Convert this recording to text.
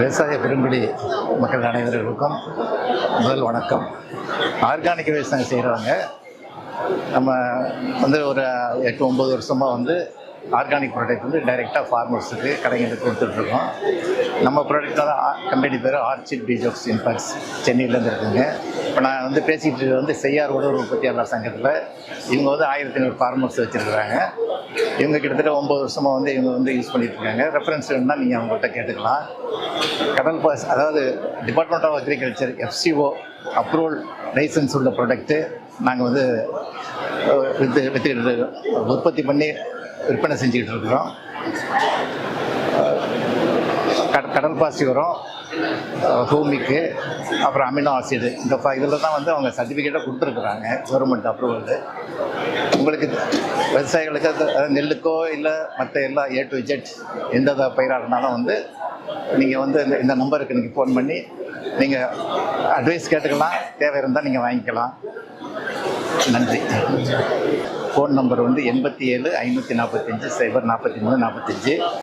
விவசாய பெரும்பிடி மக்கள் அனைவர்களுக்கும் முதல் வணக்கம். ஆர்கானிக் விவசாயம் செய்கிறவங்க நம்ம வந்து ஒரு எட்டு ஒம்பது வருஷமாக வந்து ஆர்கானிக் ப்ராடக்ட் வந்து டைரெக்டாக ஃபார்மர்ஸுக்கு கடைங்களுக்கு கொடுத்துட்ருக்கோம். நம்ம ப்ராடக்டாக தான் கம்பெனி பேர் ஆர்ச்சிட் பீஜோக்ஸ் இம்பேக்ட்ஸ் சென்னையிலேருந்து இருக்குங்க. இப்போ நான் வந்து பேசிகிட்டு வந்து செய்யார் உணவு உற்பத்தியாளர் சங்கத்தில். இவங்க வந்து ஆயிரத்தி ஐநூறு ஃபார்மர்ஸ் வச்சுருக்குறாங்க. இவங்க கிட்டத்தட்ட ஒம்பது வருஷமாக வந்து இவங்க வந்து யூஸ் பண்ணிட்டு இருக்காங்க. ரெஃபரன்ஸ் வேணும்னா நீங்கள் அவங்கள்ட்ட கேட்டுக்கலாம். கடல் பாஸ் அதாவது department of agriculture FCO approval license உள்ள ப்ராடக்ட்டு நாங்கள் வந்து அஹ், வித்து வித்துக்கிட்டு இருக்கோம். உற்பத்தி பண்ணி விற்பனை செஞ்சுக்கிட்டு இருக்கிறோம். கடல் பாசி உரம் ஹூமிக்கு அப்புறம் அமினோ ஆசிடு இந்த இதில் தான் வந்து அவங்க சர்டிஃபிகேட்டை கொடுத்துருக்குறாங்க கவர்மெண்ட் அப்ரூவல் உங்களுக்கு விவசாயிகளுக்கு அது நெல்லுக்கோ இல்லை மற்ற எல்லா ஏ டு ஜெட் எந்த த- வந்து நீங்கள் வந்து இந்த இந்த நம்பருக்கு நீங்கள் ஃபோன் பண்ணி நீங்கள் அட்வைஸ் கேட்டுக்கலாம் தேவை இருந்தால் நீங்கள் வாங்கிக்கலாம். நன்றி. ஃபோன் நம்பர் வந்து எண்பத்தி ஏழு ஐநூற்றி நாற்பத்தஞ்சு சைபர் நாற்பத்தி மூணு நாற்பத்தஞ்சு